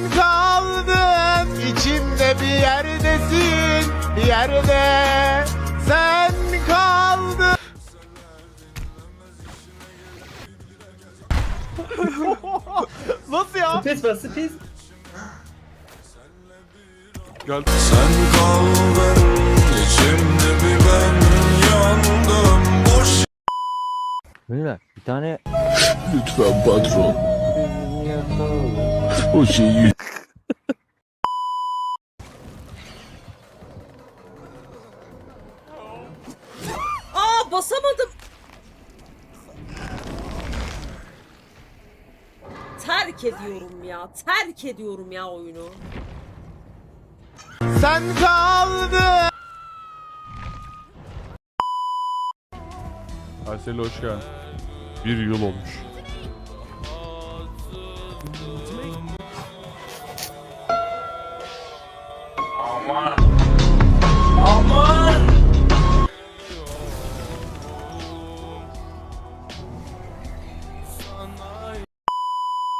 Sen kaldın içimde bir yerdesin bir yerde sen kaldın. Nasıl ya? Space var space. Gel. Sen kaldın içimde bir ben yandım boş Beyler bir tane Lütfen patron O şeyi Aa basamadım. Terk ediyorum ya. Terk ediyorum ya oyunu. Sen kaldın. Aysel hoş geldin. Bir yıl olmuş.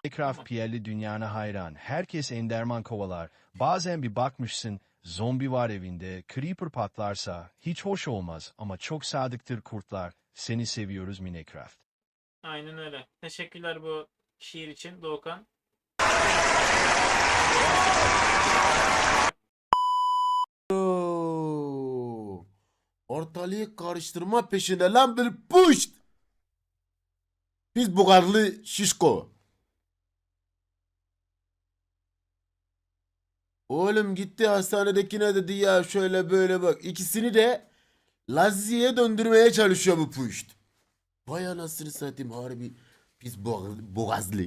Minecraft Pierre'li dünyana hayran. Herkes enderman kovalar. Bazen bir bakmışsın zombi var evinde. Creeper patlarsa hiç hoş olmaz ama çok sadıktır kurtlar. Seni seviyoruz Minecraft. Aynen öyle. Teşekkürler bu şiir için Doğukan. Ortalığı karıştırma peşinde lan bir puşt. Biz bugarlı şişko. Oğlum gitti hastanedekine dedi ya şöyle böyle bak. İkisini de Lazi'ye döndürmeye çalışıyor bu puşt. Vay anasını satayım harbi biz boğaz- boğazlı.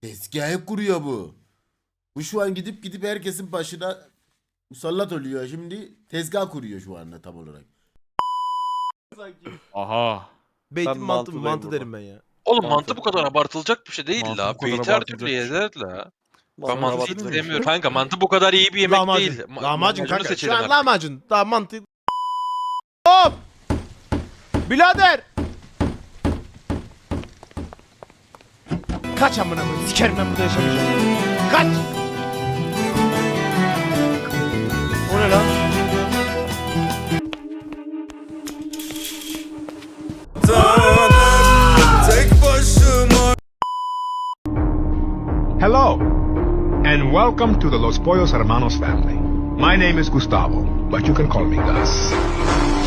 Tezgahı kuruyor bu. Bu şu an gidip gidip herkesin başına musallat oluyor. Şimdi tezgah kuruyor şu anda tam olarak. Aha. Beytin Ben mantı mantı burada. derim ben ya. Oğlum Mantı. mantı bu kadar abartılacak bir şey değil Mantı la. Beyti her türlü şey. yenir la. Ben mantı abartılmış. istemiyorum. Kanka mantı bu kadar iyi bir yemek lahmacun. değil. Ma- Lahmacun lahmacunu kanka. Şu an lahmacun. Daha mantı. Hop! Birader! Kaç amına koyayım. Sikerim ben burada yaşamayacağım. Kaç! Hello, and welcome to the Los Pollos Hermanos family. My name is Gustavo, but you can call me Gus.